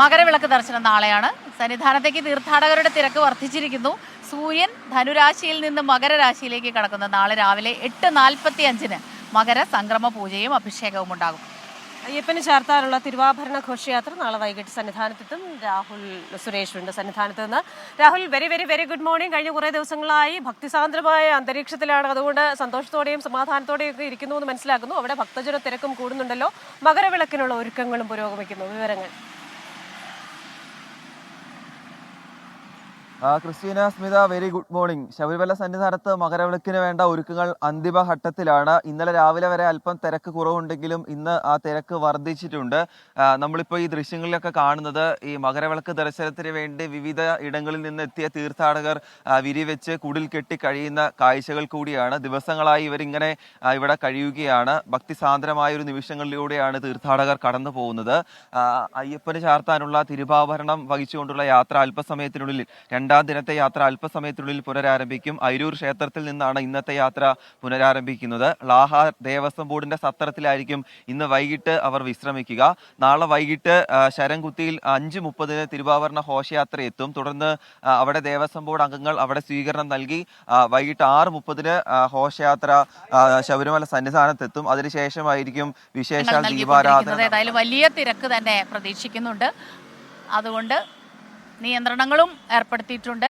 മകരവിളക്ക് ദർശനം നാളെയാണ്. സന്നിധാനത്തേക്ക് തീർത്ഥാടകരുടെ തിരക്ക് വർദ്ധിച്ചിരിക്കുന്നു. സൂര്യൻ ധനുരാശിയിൽ നിന്ന് മകരരാശിയിലേക്ക് കടക്കുന്ന. നാളെ രാവിലെ എട്ട് നാൽപ്പത്തി അഞ്ചിന് മകര സംക്രമ പൂജയും അഭിഷേകവും ഉണ്ടാകും. അയ്യപ്പന് ചേർത്താനുള്ള തിരുവാഭരണ ഘോഷയാത്ര നാളെ വൈകിട്ട് സന്നിധാനത്തെത്തും. രാഹുൽ സുരേഷ് ഉണ്ട് സന്നിധാനത്ത് നിന്ന്. Rahul very very very good morning കഴിഞ്ഞ കുറേ ദിവസങ്ങളായി ഭക്തിസാന്ദ്രമായ അന്തരീക്ഷത്തിലാണ്. അതുകൊണ്ട് സന്തോഷത്തോടെയും സമാധാനത്തോടെയും ഒക്കെ ഇരിക്കുന്നു എന്ന് മനസ്സിലാക്കുന്നു. അവിടെ ഭക്തജന തിരക്കും കൂടുന്നുണ്ടല്ലോ. മകരവിളക്കിനുള്ള ഒരുക്കങ്ങളും പുരോഗമിക്കുന്നു. വിവരങ്ങൾ. Christina Smitha very good morning Sabarimala സന്നിധാനത്ത് മകരവിളക്കിന് വേണ്ട ഒരുക്കങ്ങൾ അന്തിമഘട്ടത്തിലാണ് ഇന്നലെ രാവിലെ വരെ അല്പം തിരക്ക് കുറവുണ്ടെങ്കിലും ഇന്ന് ആ തിരക്ക് വർദ്ധിച്ചിട്ടുണ്ട്. നമ്മളിപ്പോൾ ഈ ദൃശ്യങ്ങളിലൊക്കെ കാണുന്നത് ഈ മകരവിളക്ക് ദർശനത്തിന് വേണ്ടി വിവിധ ഇടങ്ങളിൽ നിന്ന് എത്തിയ തീർത്ഥാടകർ വിരിവെച്ച് കുടിൽ കെട്ടി കഴിയുന്ന കാഴ്ചകൾ കൂടിയാണ്. ദിവസങ്ങളായി ഇവരിങ്ങനെ ഇവിടെ കഴിയുകയാണ്. ഭക്തിസാന്ദ്രമായ ഒരു നിമിഷങ്ങളിലൂടെയാണ് തീർത്ഥാടകർ കടന്നു പോകുന്നത്. അയ്യപ്പന് ചാർത്താനുള്ള തിരുവാഭരണം വഹിച്ചുകൊണ്ടുള്ള യാത്ര അല്പസമയത്തിനുള്ളിൽ രണ്ടാം ദിനത്തെ യാത്ര അല്പസമയത്തിനുള്ളിൽ പുനരാരംഭിക്കും. അയിരൂർ ക്ഷേത്രത്തിൽ നിന്നാണ് ഇന്നത്തെ യാത്ര പുനരാരംഭിക്കുന്നത്. ലാഹ ദേവസ്വം ബോർഡിന്റെ സത്രത്തിലായിരിക്കും ഇന്ന് വൈകിട്ട് അവർ വിശ്രമിക്കുക. നാളെ വൈകിട്ട് ശരംകുത്തിയിൽ അഞ്ച് മുപ്പതിന് തിരുവാഭരണ ഘോഷയാത്ര എത്തും. തുടർന്ന് അവിടെ ദേവസ്വം ബോർഡ് അംഗങ്ങൾ അവിടെ സ്വീകരണം നൽകി വൈകിട്ട് ആറ് മുപ്പതിന് ഘോഷയാത്ര ശബരിമല സന്നിധാനത്തെത്തും. അതിനുശേഷമായിരിക്കും വിശേഷാൽ ദീപാരാധന വലിയ തിരക്ക് തന്നെ പ്രതീക്ഷിക്കുന്നുണ്ട്. അതുകൊണ്ട് നിയന്ത്രണങ്ങളും ഏർപ്പെടുത്തിയിട്ടുണ്ട്.